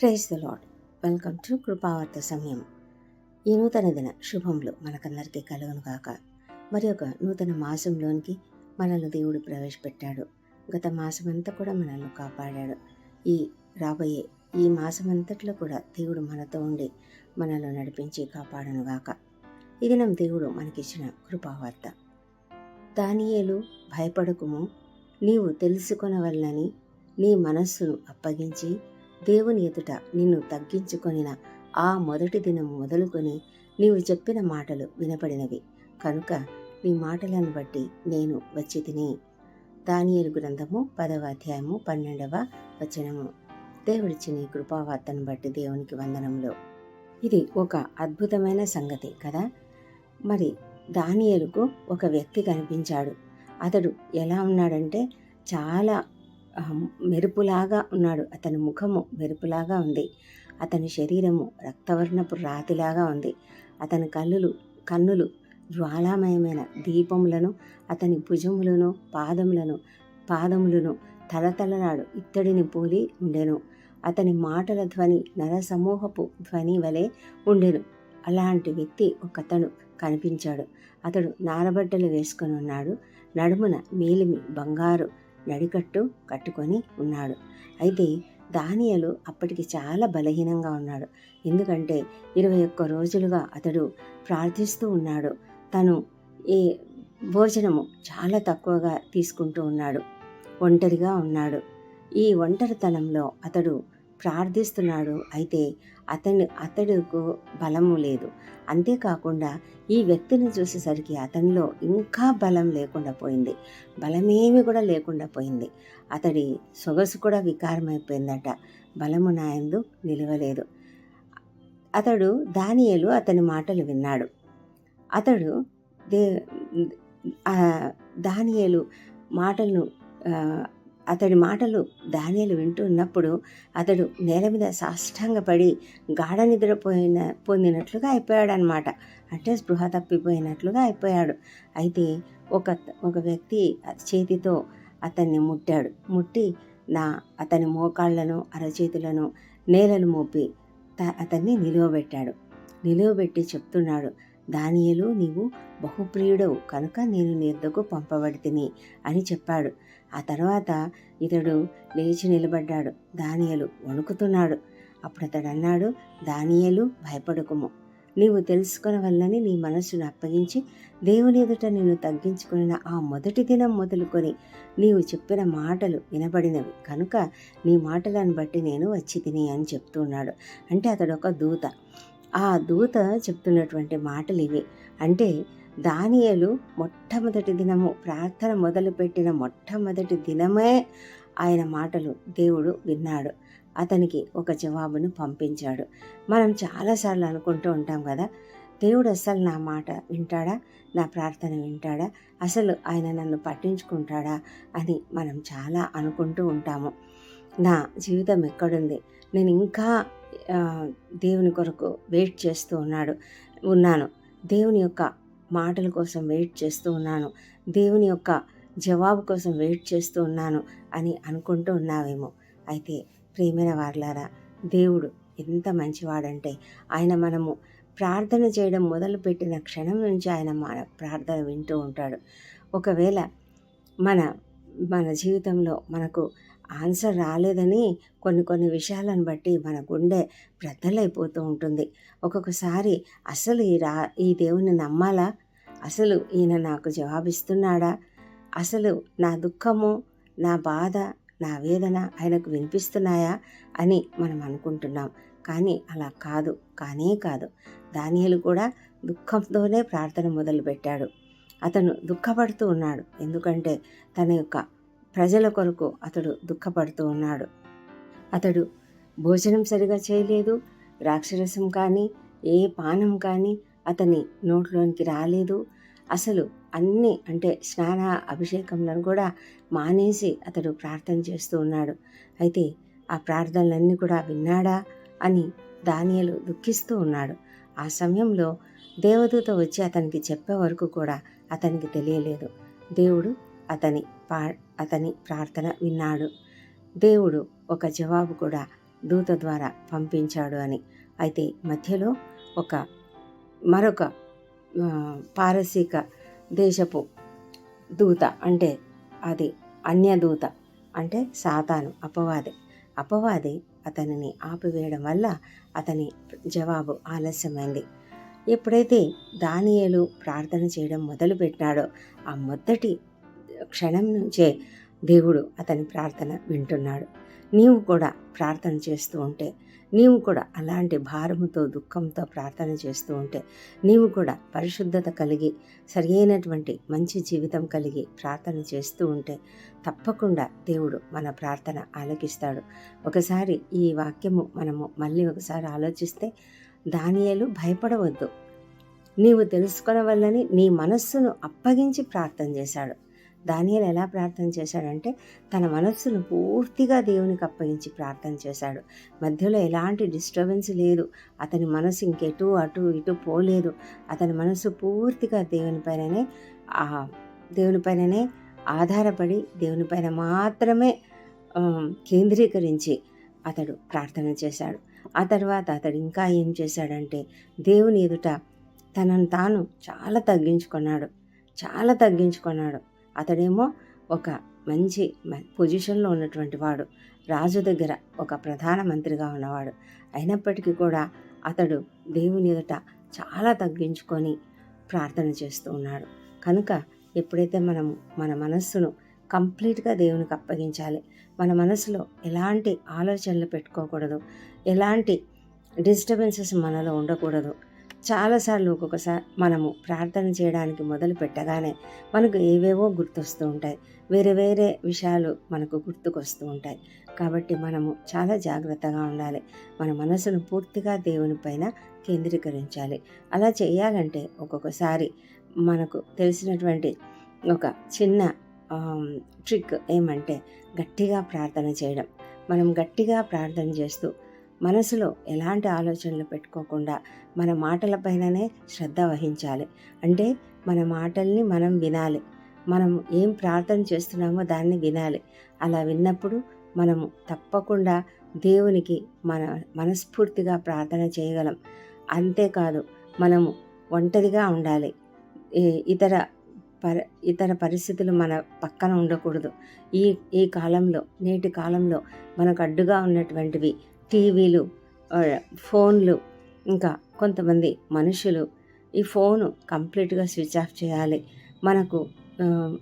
Praise the Lord welcome to కృపావార్త సమయం. ఈ నూతన దిన శుభంలో మనకందరికీ కలుగును కాక మరి ఒక నూతన మాసంలోనికి మనల్ని దేవుడు ప్రవేశపెట్టాడు. గత మాసమంతా కూడా మనల్ని కాపాడాడు. ఈ రాబోయే ఈ మాసమంతట్లో కూడా దేవుడు మనతో ఉండి మనల్ని నడిపించి కాపాడను గాక. ఈ దినం దేవుడు మనకిచ్చిన కృపావార్త. దానియేలు భయపడకుము. నీవు తెలుసుకొనవలనని నీ మనస్సును అప్పగించి దేవుని ఎదుట నిన్ను తగ్గించుకొనిన ఆ మొదటి దినం మొదలుకొని నీవు చెప్పిన మాటలు వినపడినవి. కనుక నీ మాటలను బట్టి నేను వచ్చి తిని దానియలు గ్రంథము పదవ అధ్యాయము పన్నెండవ వచనము. దేవుడిచ్చిన ఈ కృపావార్తను బట్టి దేవునికి వందనములు. ఇది ఒక అద్భుతమైన సంగతి కదా? మరి దానియలకు ఒక వ్యక్తి కనిపించాడు. అతడు ఎలా ఉన్నాడంటే చాలా మెరుపులాగా ఉన్నాడు. అతని ముఖము మెరుపులాగా ఉంది. అతని శరీరము రక్తవర్ణపు రాతిలాగా ఉంది. అతని కళ్ళులు కన్నులు జ్వాలామయమైన దీపములను అతని భుజములను పాదములను పాదములను తలతలనాడు ఇత్తడిని పోలి ఉండెను. అతని మాటల ధ్వని నరసమూహపు ధ్వని వలె ఉండెను. అలాంటి వ్యక్తి ఒకతను కనిపించాడు. అతడు నారబట్టలు వేసుకొని ఉన్నాడు. నడుమున మేలిమి బంగారు నడికట్టు కట్టుకొని ఉన్నాడు. అయితే దానియలు అప్పటికి చాలా బలహీనంగా ఉన్నాడు. ఎందుకంటే ఇరవై ఒక్క రోజులుగా అతడు ప్రార్థిస్తూ ఉన్నాడు. తను ఈ భోజనము చాలా తక్కువగా తీసుకుంటూ ఉన్నాడు. ఒంటరిగా ఉన్నాడు. ఈ ఒంటరితనంలో అతడు ప్రార్థిస్తున్నాడు. అయితే అతని అతడుకు బలము లేదు. అంతేకాకుండా ఈ వ్యక్తిని చూసేసరికి అతనిలో ఇంకా బలం లేకుండా పోయింది. బలమేమి కూడా లేకుండా పోయింది. అతడి సొగసు కూడా వికారమైపోయిందట. బలము నాయందు నిలవలేదు. అతడు దానియేలు అతని మాటలు విన్నాడు. అతడు దే దానియలు మాటలను అతడి మాటలు దానియేలు వింటున్నప్పుడు అతడు నేల మీద సాష్టాంగపడి గాఢ నిద్రపోయిన పొందినట్లుగా అయిపోయాడు అనమాట అంటే స్పృహ తప్పిపోయినట్లుగా అయిపోయాడు. అయితే ఒక ఒక వ్యక్తి చేతితో అతన్ని ముట్టాడు. ముట్టి నా అతని మోకాళ్ళను అరచేతులను నేలను మోపి త- అతన్ని నిలువబెట్టాడు. నిలువబెట్టి చెప్తున్నాడు దానియలు నీవు బహుప్రియుడవు. కనుక నేను నీ వద్దకు పంపబడితిని అని చెప్పాడు. ఆ తర్వాత ఇతడు లేచి నిలబడ్డాడు. దానియలు వణుకుతున్నాడు. అప్పుడు అతడు అన్నాడు దానియలు భయపడకుము. నీవు తెలుసుకునవల్లని నీ మనస్సును అప్పగించి దేవుని ఎదుట నిన్ను తగ్గించుకున్న ఆ మొదటి దినం మొదలుకొని నీవు చెప్పిన మాటలు వినబడినవి. కనుక నీ మాటలను బట్టి నేను వచ్చి తిని అని చెప్తున్నాడు. అంటే అతడు ఒక దూత. ఆ దూత చెప్తున్నటువంటి మాటలు ఇవి. అంటే దానియలు మొట్టమొదటి దినము ప్రార్థన మొదలుపెట్టిన మొట్టమొదటి దినమే ఆయన మాటలు దేవుడు విన్నాడు. అతనికి ఒక జవాబును పంపించాడు. మనం చాలాసార్లు అనుకుంటూ ఉంటాం కదా దేవుడు అసలు నా మాట వింటాడా? నా ప్రార్థన వింటాడా? అసలు ఆయన నన్ను పట్టించుకుంటాడా? అని మనం చాలా అనుకుంటూ ఉంటాము. నా జీవితం ఎక్కడుంది? నేను ఇంకా దేవుని కొరకు వెయిట్ చేస్తూ ఉన్నాడు ఉన్నాను. దేవుని యొక్క మాటల కోసం వెయిట్ చేస్తూ ఉన్నాను. దేవుని యొక్క జవాబు కోసం వెయిట్ చేస్తూ ఉన్నాను అని అనుకుంటూ ఉన్నావేమో. అయితే ప్రేమైన వార్లారా దేవుడు ఎంత మంచివాడంటే ఆయన మనము ప్రార్థన చేయడం మొదలుపెట్టిన క్షణం నుంచి ఆయన మన ప్రార్థన వింటూ ఉంటాడు. ఒకవేళ మన మన జీవితంలో మనకు ఆన్సర్ రాలేదని కొన్ని కొన్ని విషయాలను బట్టి మన గుండె బ్రద్దలైపోతూ ఉంటుంది. ఒక్కొక్కసారి అసలు ఈ రా ఈ దేవుని నమ్మాలా? అసలు ఈయన నాకు జవాబిస్తున్నాడా? అసలు నా దుఃఖము నా బాధ నా వేదన ఆయనకు వినిపిస్తున్నాయా? అని మనం అనుకుంటున్నాం. కానీ అలా కాదు కానే కాదు. దానియలు కూడా దుఃఖంతోనే ప్రార్థన మొదలుపెట్టాడు. అతను దుఃఖపడుతూ ఉన్నాడు. ఎందుకంటే తన యొక్క ప్రజల కొరకు అతడు దుఃఖపడుతూ ఉన్నాడు. అతడు భోజనం సరిగా చేయలేదు ద్రాక్షరసం కానీ ఏ పానం కానీ అతని నోట్లోనికి రాలేదు. అసలు అన్నీ అంటే స్నాన అభిషేకంలను కూడా మానేసి అతడు ప్రార్థన చేస్తూ ఉన్నాడు. అయితే ఆ ప్రార్థనలన్నీ కూడా విన్నాడా అని దానియలు దుఃఖిస్తూ ఉన్నాడు. ఆ సమయంలో దేవదూత వచ్చి అతనికి చెప్పే వరకు కూడా అతనికి తెలియలేదు. దేవుడు అతని పా అతని ప్రార్థన విన్నాడు. దేవుడు ఒక జవాబు కూడా దూత ద్వారా పంపించాడు అని. అయితే మధ్యలో ఒక మరొక పారసీక దేశపు దూత అంటే అది అన్యదూత అంటే సాతాను అపవాది. అపవాది అతనిని ఆపివేయడం వల్ల అతని జవాబు ఆలస్యమైంది. ఎప్పుడైతే దానియేలు ప్రార్థన చేయడం మొదలుపెట్టినాడో ఆ మొదటి క్షణం నుంచే దేవుడు అతని ప్రార్థన వింటున్నాడు. నీవు కూడా ప్రార్థన చేస్తూ ఉంటే నీవు కూడా అలాంటి భారముతో దుఃఖంతో ప్రార్థన చేస్తూ ఉంటే నీవు కూడా పరిశుద్ధత కలిగి సరియైనటువంటి మంచి జీవితం కలిగి ప్రార్థన చేస్తూ ఉంటే తప్పకుండా దేవుడు మన ప్రార్థన ఆలకిస్తాడు. ఒకసారి ఈ వాక్యము మనము మళ్ళీ ఒకసారి ఆలోచిస్తే దానియలు భయపడవద్దు. నీవు తెలుసుకునవల్లని నీ మనస్సును అప్పగించి ప్రార్థన చేశాడు. దానియలు ఎలా ప్రార్థన చేశాడంటే తన మనస్సును పూర్తిగా దేవునికి అప్పగించి ప్రార్థన చేశాడు. మధ్యలో ఎలాంటి డిస్టర్బెన్స్ లేదు. అతని మనసు ఇంకెటు అటు ఇటు పోలేదు. అతని మనసు పూర్తిగా దేవునిపైననే ఆ దేవునిపైననే ఆధారపడి దేవునిపైన మాత్రమే కేంద్రీకరించి అతడు ప్రార్థన చేశాడు. ఆ తర్వాత అతడు ఇంకా ఏం చేశాడంటే దేవుని ఎదుట తనను తాను చాలా తగ్గించుకున్నాడు. చాలా తగ్గించుకున్నాడు. అతడేమో ఒక మంచి పొజిషన్లో ఉన్నటువంటి వాడు. రాజు దగ్గర ఒక ప్రధానమంత్రిగా ఉన్నవాడు. అయినప్పటికీ కూడా అతడు దేవుని ఎదుట చాలా తగ్గించుకొని ప్రార్థన చేస్తూ ఉన్నాడు. కనుక ఎప్పుడైతే మనము మన మనస్సును కంప్లీట్గా దేవునికి అప్పగించాలి మన మనసులో ఎలాంటి ఆలోచనలు పెట్టుకోకూడదు ఎలాంటి డిస్టర్బెన్సెస్ మనలో ఉండకూడదు చాలాసార్లు ఒక్కొక్కసారి మనము ప్రార్థన చేయడానికి మొదలు పెట్టగానే మనకు ఏవేవో గుర్తొస్తూ ఉంటాయి. వేరే వేరే విషయాలు మనకు గుర్తుకొస్తూ ఉంటాయి. కాబట్టి మనము చాలా జాగ్రత్తగా ఉండాలి. మన మనసును పూర్తిగా దేవుని పైన కేంద్రీకరించాలి. అలా చేయాలంటే ఒక్కొక్కసారి మనకు తెలిసినటువంటి ఒక చిన్న ట్రిక్ ఏమంటే గట్టిగా ప్రార్థన చేయడం. మనం గట్టిగా ప్రార్థన చేస్తూ మనసులో ఎలాంటి ఆలోచనలు పెట్టుకోకుండా మన మాటలపైననే శ్రద్ధ వహించాలి. అంటే మన మాటల్ని మనం వినాలి. మనం ఏం ప్రార్థన చేస్తున్నామో దాన్ని వినాలి. అలా విన్నప్పుడు మనము తప్పకుండా దేవునికి మన మనస్ఫూర్తిగా ప్రార్థన చేయగలం. అంతేకాదు మనము ఒంటరిగా ఉండాలి. ఇతర పర ఇతర పరిస్థితులు మన పక్కన ఉండకూడదు. ఈ ఈ కాలంలో నేటి కాలంలో మనకు అడ్డుగా ఉన్నటువంటివి టీవీలు ఫోన్లు ఇంకా కొంతమంది మనుషులు ఈ ఫోను కంప్లీట్గా స్విచ్ ఆఫ్ చేయాలి. మనకు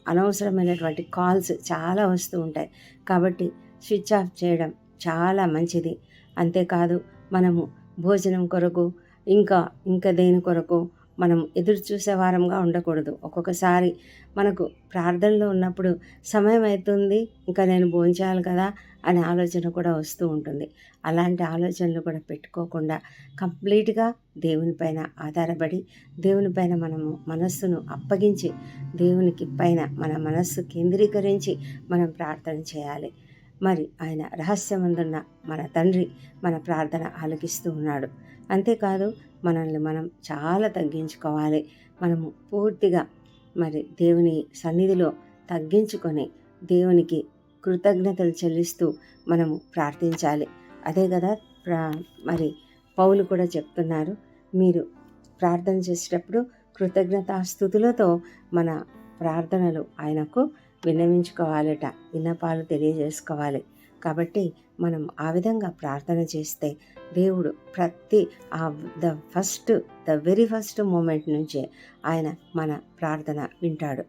అనవసరమైనటువంటి కాల్స్ చాలా వస్తూ ఉంటాయి. కాబట్టి స్విచ్ ఆఫ్ చేయడం చాలా మంచిది. అంతేకాదు మనము భోజనం కొరకు ఇంకా ఇంకా దేని కొరకు మనం ఎదురు చూసే వారంగా ఉండకూడదు. ఒక్కొక్కసారి మనకు ప్రార్థనలో ఉన్నప్పుడు సమయం అవుతుంది ఇంకా నేను భోంచేయాలి కదా అనే ఆలోచన కూడా వస్తూ ఉంటుంది. అలాంటి ఆలోచనలు కూడా పెట్టుకోకుండా కంప్లీట్గా దేవునిపైన ఆధారపడి దేవునిపైన మనము మనస్సును అప్పగించి దేవునికి పైన మన మనస్సు కేంద్రీకరించి మనం ప్రార్థన చేయాలి. మరి ఆయన రహస్యమందున్న మన తండ్రి మన ప్రార్థన ఆలకిస్తూ ఉన్నాడు. అంతేకాదు మనల్ని మనం చాలా తగ్గించుకోవాలి. మనము పూర్తిగా మరి దేవుని సన్నిధిలో తగ్గించుకొని దేవునికి కృతజ్ఞతలు చెల్లిస్తూ మనము ప్రార్థించాలి. అదే కదా ప్రా మరి పౌలు కూడా చెప్తున్నారు. మీరు ప్రార్థన చేసేటప్పుడు కృతజ్ఞతాస్థుతులతో మన ప్రార్థనలు ఆయనకు విన్నవించుకోవాలట విన్నపాలు తెలియజేసుకోవాలి. కాబట్టి మనం ఆ విధంగా ప్రార్థన చేస్తే దేవుడు ప్రతి ఆ the first the very first moment నుంచే ఆయన మన ప్రార్థన వింటాడు.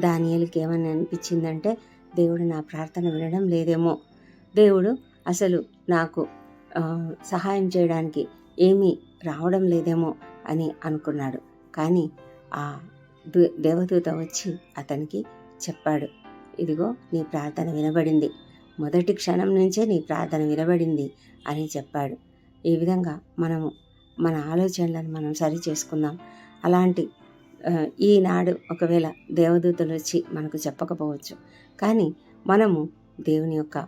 దానియలకి ఏమని అనిపించిందంటే దేవుడు నా ప్రార్థన వినడం లేదేమో. దేవుడు అసలు నాకు సహాయం చేయడానికి ఏమీ రావడం లేదేమో అని అనుకున్నాడు. కానీ ఆ దేవదూత వచ్చి అతనికి చెప్పాడు ఇదిగో నీ ప్రార్థన వినబడింది. మొదటి క్షణం నుంచే నీ ప్రార్థన వినబడింది అని చెప్పాడు. ఈ విధంగా మనము మన ఆలోచనలను మనం సరి చేసుకుందాం. అలాంటి ఈనాడు ఒకవేళ దేవదూతలు వచ్చి మనకు చెప్పకపోవచ్చు. కానీ మనము దేవుని యొక్క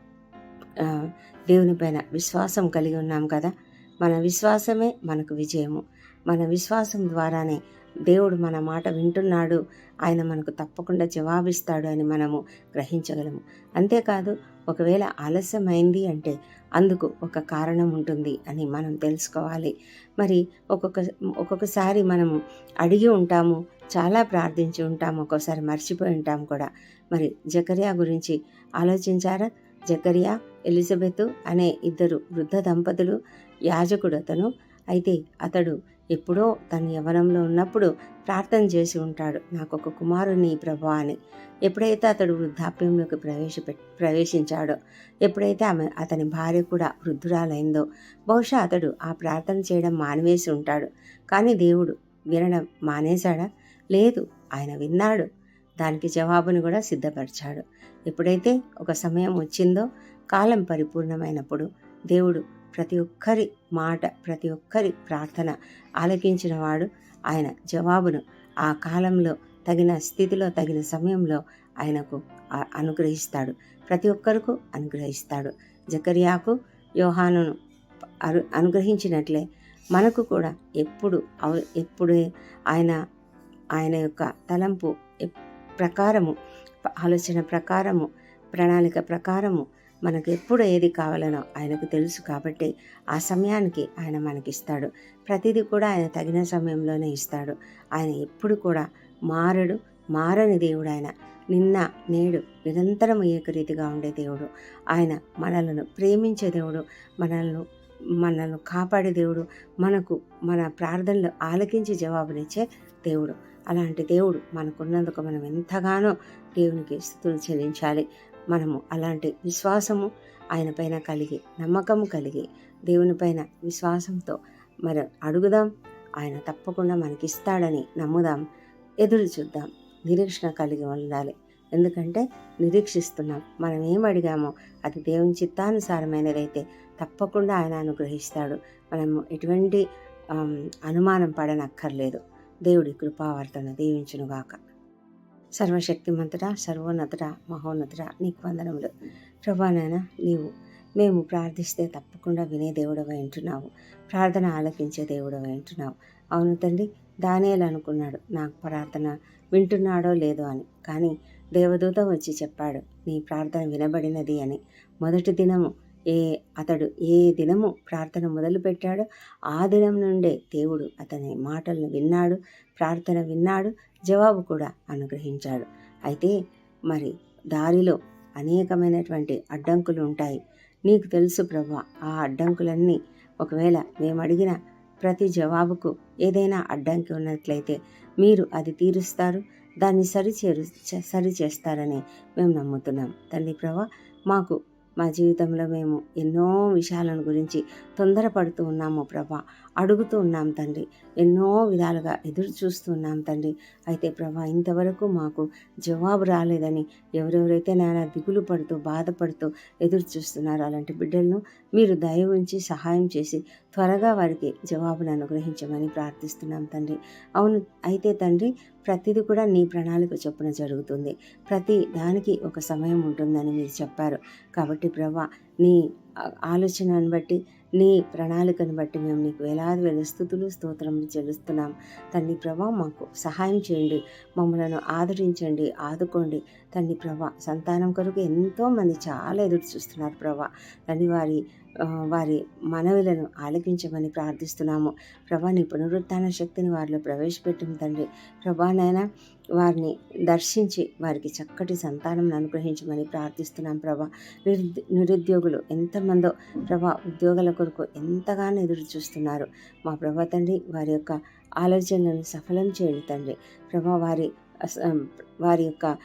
దేవునిపైన దేవుని పైన విశ్వాసం కలిగి ఉన్నాం కదా. మన విశ్వాసమే మనకు విజయము. మన విశ్వాసం ద్వారానే దేవుడు మన మాట వింటున్నాడు. ఆయన మనకు తప్పకుండా జవాబిస్తాడు అని మనము గ్రహించగలము. అంతేకాదు ఒకవేళ ఆలస్యమైంది అంటే అందుకు ఒక కారణం ఉంటుంది అని మనం తెలుసుకోవాలి. మరి ఒక్కొక్క ఒక్కొక్కసారి మనము అడిగి ఉంటాము చాలా ప్రార్థించి ఉంటాము ఒక్కోసారి మర్చిపోయి ఉంటాము కూడా. మరి జకరియా గురించి ఆలోచించారా? జకరియా ఎలిజబెత్ అనే ఇద్దరు వృద్ధ దంపతులు యాజకుడు అతను అయితే అతడు ఎప్పుడో తన యవనంలో ఉన్నప్పుడు ప్రార్థన చేసి ఉంటాడు. నాకు ఒక కుమారుని ప్రభా అని. ఎప్పుడైతే అతడు వృద్ధాప్యంలోకి ప్రవేశపె ప్రవేశించాడో ఎప్పుడైతే ఆమె అతని భార్య కూడా వృద్ధురాలైందో బహుశా అతడు ఆ ప్రార్థన చేయడం మానివేసి ఉంటాడు. కానీ దేవుడు వినడం మానేశాడా? లేదు ఆయన విన్నాడు. దానికి జవాబును కూడా సిద్ధపరిచాడు. ఎప్పుడైతే ఒక సమయం వచ్చిందో కాలం పరిపూర్ణమైనప్పుడు దేవుడు ప్రతి ఒక్కరి మాట ప్రతి ఒక్కరి ప్రార్థన ఆలకించిన వాడు ఆయన జవాబును ఆ కాలంలో తగిన స్థితిలో తగిన సమయంలో ఆయనకు అనుగ్రహిస్తాడు. ప్రతి ఒక్కరికి అనుగ్రహిస్తాడు. జకర్యాకు యోహానును అను అనుగ్రహించినట్లే మనకు కూడా ఎప్పుడు ఎప్పుడే ఆయన ఆయన యొక్క తలంపు ప్రకారము ఆలోచన ప్రకారము ప్రణాళిక ప్రకారము మనకు ఎప్పుడు ఏది కావాలనో ఆయనకు తెలుసు కాబట్టి ఆ సమయానికి ఆయన మనకిస్తాడు. ప్రతిదీ కూడా ఆయన తగిన సమయంలోనే ఇస్తాడు. ఆయన ఎప్పుడు కూడా మారడు మారని దేవుడు ఆయన. నిన్న నేడు నిరంతరం ఏకరీతిగా ఉండే దేవుడు. ఆయన మనలను ప్రేమించే దేవుడు మనల్ని మనల్ని కాపాడే దేవుడు మనకు మన ప్రార్థనలు ఆలకించి జవాబునిచ్చే దేవుడు. అలాంటి దేవుడు మనకున్నందుకు మనం ఎంతగానో దేవునికి స్థుతులు చెల్లించాలి. మనము అలాంటి విశ్వాసము ఆయన పైన కలిగి నమ్మకము కలిగి దేవుని పైన విశ్వాసంతో మరి అడుగుదాం. ఆయన తప్పకుండా మనకిస్తాడని నమ్ముదాం. ఎదురు చూద్దాం. నిరీక్షణ కలిగి ఉండాలి. ఎందుకంటే నిరీక్షిస్తున్నాం. మనం ఏం అడిగామో అది దేవుని చిత్తానుసారమైనదైతే తప్పకుండా ఆయన అనుగ్రహిస్తాడు. మనము ఎటువంటి అనుమానం పడనక్కర్లేదు. దేవుడి కృపావర్తన దీవించునుగాక. సర్వశక్తిమంతుడ సర్వోన్నతుడ మహోన్నతుడ నీకు వందనములు. ప్రభానాయన నీవు మేము ప్రార్థిస్తే తప్పకుండా వినే దేవుడు వింటున్నావు ప్రార్థన ఆలకించే దేవుడు వింటున్నావు అవును తండ్రి దానేలు అనుకున్నాడు. నాకు ప్రార్థన వింటున్నాడో లేదో అని. కానీ దేవదూత వచ్చి చెప్పాడు నీ ప్రార్థన వినబడినది అని. మొదటి దినము ఏ అతడు ఏ దినము ప్రార్థన మొదలుపెట్టాడో ఆ దినం నుండే దేవుడు అతని మాటలను విన్నాడు ప్రార్థన విన్నాడు జవాబు కూడా అనుగ్రహించాడు. అయితే మరి దారిలో అనేకమైనటువంటి అడ్డంకులు ఉంటాయి. నీకు తెలుసు ప్రభా ఆ అడ్డంకులన్నీ ఒకవేళ మేము అడిగిన ప్రతి జవాబుకు ఏదైనా అడ్డంకి ఉన్నట్లయితే మీరు అది తీరుస్తారు దాన్ని సరిచేరు సరి చేస్తారని మేము నమ్ముతున్నాం. తండ్రి ప్రభా మాకు మా జీవితంలో మేము ఎన్నో విషయాలను గురించి తొందరపడుతూ ఉన్నాము ప్రభా. అడుగుతూ ఉన్నాం తండ్రి. ఎన్నో విధాలుగా ఎదురు చూస్తూ ఉన్నాం తండ్రి. అయితే ప్రభా ఇంతవరకు మాకు జవాబు రాలేదని ఎవరెవరైతే నాయన దిగులు పడుతూ బాధపడుతూ ఎదురు చూస్తున్నారో అలాంటి బిడ్డలను మీరు దయ ఉంచి సహాయం చేసి త్వరగా వారికి జవాబును అనుగ్రహించమని ప్రార్థిస్తున్నాం తండ్రి. అవును అయితే తండ్రి ప్రతిదీ కూడా నీ ప్రణాళిక చొప్పున జరుగుతుంది. ప్రతి దానికి ఒక సమయం ఉంటుందని మీరు చెప్పారు. కాబట్టి ప్రభా నీ ఆలోచనను బట్టి నీ ప్రణాళికను బట్టి మేము నీకు వేలాది వేల స్థుతులు స్తోత్రములు చెల్లిస్తున్నాం. తండ్రి ప్రభా మాకు సహాయం చేయండి. మమ్మలను ఆదరించండి ఆదుకోండి. తండ్రి ప్రభా సంతానం కొరకు ఎంతోమంది చాలా ఎదురు చూస్తున్నారు ప్రభా. తండ్రి వారి వారి మనవులను ఆలకించమని ప్రార్థిస్తున్నాము. ప్రభా నీ శక్తిని వారిలో ప్రవేశపెట్టిన తండ్రి. ప్రభా వారిని దర్శించి వారికి చక్కటి సంతానం అనుగ్రహించమని ప్రార్థిస్తున్నాం ప్రభా. నిరుద్యోగులు ఎంతమందో ప్రభా ఉద్యోగాల కొరకు ఎంతగానో ఎదురు చూస్తున్నారు. మా ప్రభా తండ్రి వారి యొక్క ఆలోచనలను సఫలం చేయండి తండ్రి. ప్రభా వారి వారి యొక్క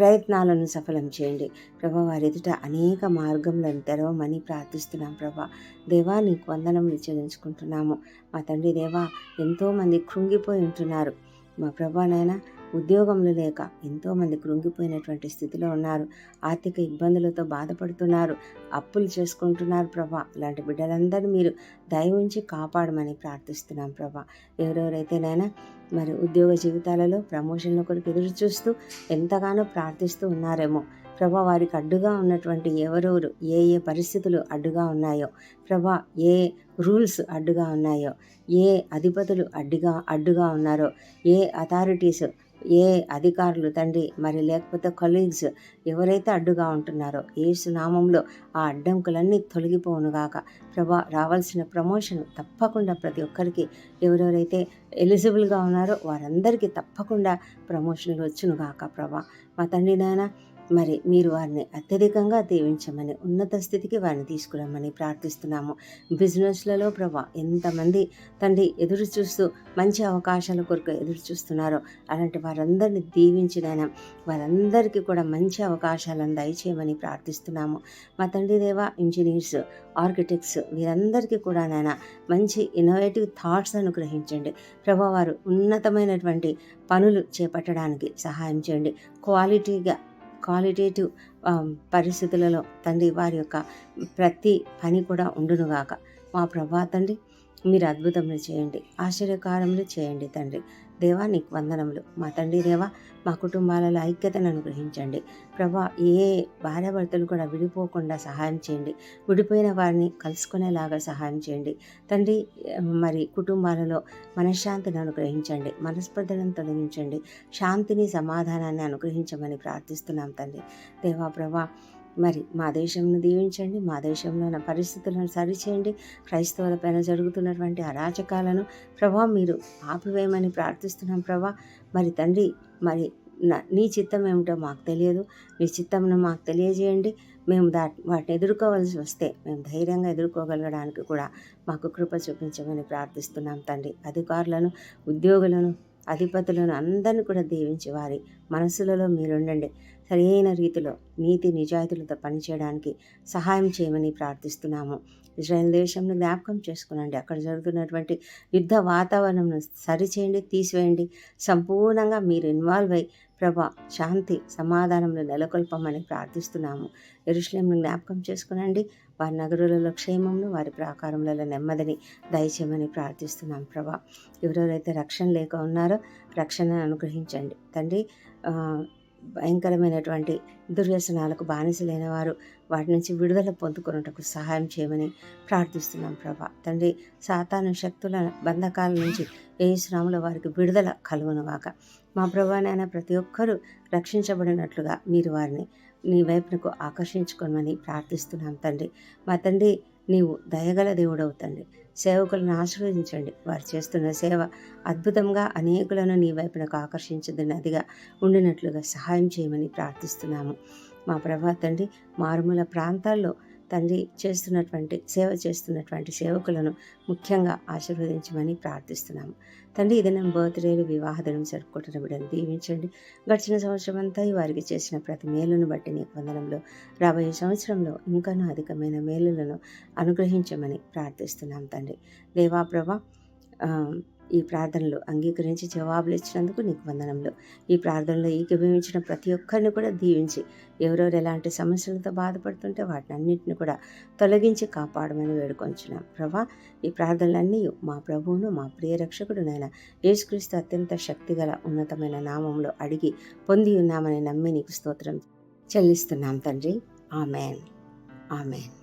ప్రయత్నాలను సఫలం చేయండి. ప్రభా వారి ఎదుట అనేక మార్గములను తెరవమని ప్రార్థిస్తున్నాం ప్రభా. దేవా నీకు వందనములు చెల్లించుకుంటున్నాము. మా తండ్రి దేవా ఎంతోమంది కృంగిపోయి ఉంటున్నారు. మా ప్రభానైనా ఉద్యోగంలో లేక ఎంతోమంది కృంగిపోయినటువంటి స్థితిలో ఉన్నారు. ఆర్థిక ఇబ్బందులతో బాధపడుతున్నారు. అప్పులు చేసుకుంటున్నారు ప్రభా. ఇలాంటి బిడ్డలందరూ మీరు దయ ఉంచి కాపాడమని ప్రార్థిస్తున్నాం ప్రభా. ఎవరెవరైతేనైనా మరి ఉద్యోగ జీవితాలలో ప్రమోషన్ల కొరకు ఎదురు చూస్తూ ఎంతగానో ప్రార్థిస్తూ ఉన్నారేమో. ప్రభా వారికి అడ్డుగా ఉన్నటువంటి ఎవరెవరు ఏ ఏ పరిస్థితులు అడ్డుగా ఉన్నాయో. ప్రభా ఏ రూల్స్ అడ్డుగా ఉన్నాయో. ఏ అధిపతులు అడ్డుగా అడ్డుగా ఉన్నారో. ఏ అథారిటీస్ ఏ అధికారులు తండ్రి మరి లేకపోతే కొలీగ్స్ ఎవరైతే అడ్డుగా ఉంటున్నారో ఏసు నామంలో ఆ అడ్డంకులన్నీ తొలగిపోనుగాక ప్రభా రావాల్సిన ప్రమోషన్ తప్పకుండా ప్రతి ఒక్కరికి ఎవరెవరైతే ఎలిజిబుల్గా ఉన్నారో వారందరికీ తప్పకుండా ప్రమోషన్లు వచ్చునుగాక ప్రభా. మా తండ్రి నాయన మరి మీరు వారిని అత్యధికంగా దీవించమని ఉన్నత స్థితికి వారిని తీసుకురమ్మని ప్రార్థిస్తున్నాము. బిజినెస్లలో ప్రభా ఎంతమంది తండ్రి ఎదురు చూస్తూ మంచి అవకాశాల కొరకు ఎదురు చూస్తున్నారో అలాంటి వారందరిని దీవించినైనా వారందరికీ కూడా మంచి అవకాశాలను దయచేయమని ప్రార్థిస్తున్నాము. మా తండ్రి దేవ ఇంజనీర్స్ ఆర్కిటెక్ట్స్ వీరందరికీ కూడా నాయన మంచి ఇన్నోవేటివ్ థాట్స్ అనుగ్రహించండి. ప్రభా వారు ఉన్నతమైనటువంటి పనులు చేపట్టడానికి సహాయం చేయండి. క్వాలిటీగా క్వాలిటేటివ్ పరిస్థితులలో తండ్రి వారి యొక్క ప్రతి పని కూడా ఉండునుగాక. మా ప్రభా తండ్రి మీరు అద్భుతములు చేయండి ఆశ్చర్యకారములు చేయండి తండ్రి. దేవా నీకు వందనములు. మా తండ్రి దేవా మా కుటుంబాలలో ఐక్యతను అనుగ్రహించండి. ప్రభా ఏ భార్యాభర్తలు కూడా విడిపోకుండా సహాయం చేయండి. విడిపోయిన వారిని కలుసుకునేలాగా సహాయం చేయండి. తండ్రి మరి కుటుంబాలలో మనశ్శాంతిని అనుగ్రహించండి. మనస్పర్ధలను తొలగించండి. శాంతిని సమాధానాన్ని అనుగ్రహించమని ప్రార్థిస్తున్నాం తండ్రి. దేవా ప్రభా మరి మా దేశంను దీవించండి మా దేశంలో ఉన్న పరిస్థితులను సరిచేయండి. క్రైస్తవుల పైన జరుగుతున్నటువంటి అరాచకాలను ప్రభా మీరు ఆపివేయమని ప్రార్థిస్తున్నాం ప్రభా. మరి తండ్రి మరి నీ చిత్తం ఏమిటో మాకు తెలియదు. నీ చిత్తంను మాకు తెలియజేయండి. మేము దా వాటిని ఎదుర్కోవాల్సి వస్తే మేము ధైర్యంగా ఎదుర్కోగలగడానికి కూడా మాకు కృప చూపించమని ప్రార్థిస్తున్నాం తండ్రి. అధికారులను ఉద్యోగులను అధిపతులను అందరిని కూడా దీవించి వారి మనసులలో మీరుండండి. సరైన రీతిలో నీతి నిజాయితీలతో పనిచేయడానికి సహాయం చేయమని ప్రార్థిస్తున్నాము. ఇజ్రాయెల్ దేశంను జ్ఞాపకం చేసుకునండి. అక్కడ జరుగుతున్నటువంటి యుద్ధ వాతావరణం సరిచేయండి తీసివేయండి. సంపూర్ణంగా మీరు ఇన్వాల్వ్ అయ్యి ప్రభా శాంతి సమాధానంలో నెలకొల్పమని ప్రార్థిస్తున్నాము. ఎరుశ్లేంను జ్ఞాపకం చేసుకునండి. వారి నగరులలో క్షేమంను వారి ప్రాకారములలో నెమ్మదిని దయచేయమని ప్రార్థిస్తున్నాం ప్రభా. ఎవరెవరైతే రక్షణ లేక ఉన్నారో రక్షణను అనుగ్రహించండి. తండ్రి భయంకరమైనటువంటి దుర్వ్యసనాలకు బానిసలైన వారు వాటి నుంచి విడుదల పొందుకున్నటకు సహాయం చేయమని ప్రార్థిస్తున్నాం ప్రభా. తండ్రి సాతాను శక్తుల బంధకాల నుంచి ఏ శ్రాముల వారికి విడుదల కలుగునుగాక. మా ప్రభానైనా ప్రతి ఒక్కరూ రక్షించబడినట్లుగా మీరు వారిని నీ వైపునకు ఆకర్షించుకోమని ప్రార్థిస్తున్నాం తండ్రి. మా తండ్రి నీవు దయగల దేవుడవుతండి సేవకులను ఆశీర్వదించండి. వారు చేస్తున్న సేవ అద్భుతంగా అనేకులను నీ వైపునకు ఆకర్షించదు నదిగా ఉండినట్లుగా సహాయం చేయమని ప్రార్థిస్తున్నాము. మా ప్రభా తండ్రి మారుమూల ప్రాంతాల్లో తండ్రి చేస్తున్నటువంటి సేవ చేస్తున్నటువంటి సేవకులను ముఖ్యంగా ఆశీర్వదించమని ప్రార్థిస్తున్నాము. తండ్రి ఇదనం బర్త్డేలు వివాహ దినం జరుపుకుంటున్న బిడ్డను దీవించండి. గడిచిన సంవత్సరం అంతా వారికి చేసిన ప్రతి మేలును బట్టి నీ వందనంలో రాబోయే సంవత్సరంలో ఇంకనూ అధికమైన మేలులను అనుగ్రహించమని ప్రార్థిస్తున్నాం తండ్రి. దేవాప్రభ ఈ ప్రార్థనలు అంగీకరించి జవాబులు ఇచ్చినందుకు నీకు వందనంలో ఈ ప్రార్థనలో ఏకీభవించిన ప్రతి ఒక్కరిని కూడా దీవించి ఎవరెవరు ఎలాంటి సమస్యలతో బాధపడుతుంటే వాటిని అన్నింటిని కూడా తొలగించి కాపాడమని వేడుకొంచున్నాం. ప్రభా ఈ ప్రార్థనలన్నీ మా ప్రభువును మా ప్రియ రక్షకుడునైన యేసుక్రీస్తు అత్యంత శక్తిగల ఉన్నతమైన నామంలో అడిగి పొంది ఉన్నామని నమ్మి నీకు స్తోత్రం చెల్లిస్తున్నాం తండ్రి. ఆమెన్. ఆమెన్.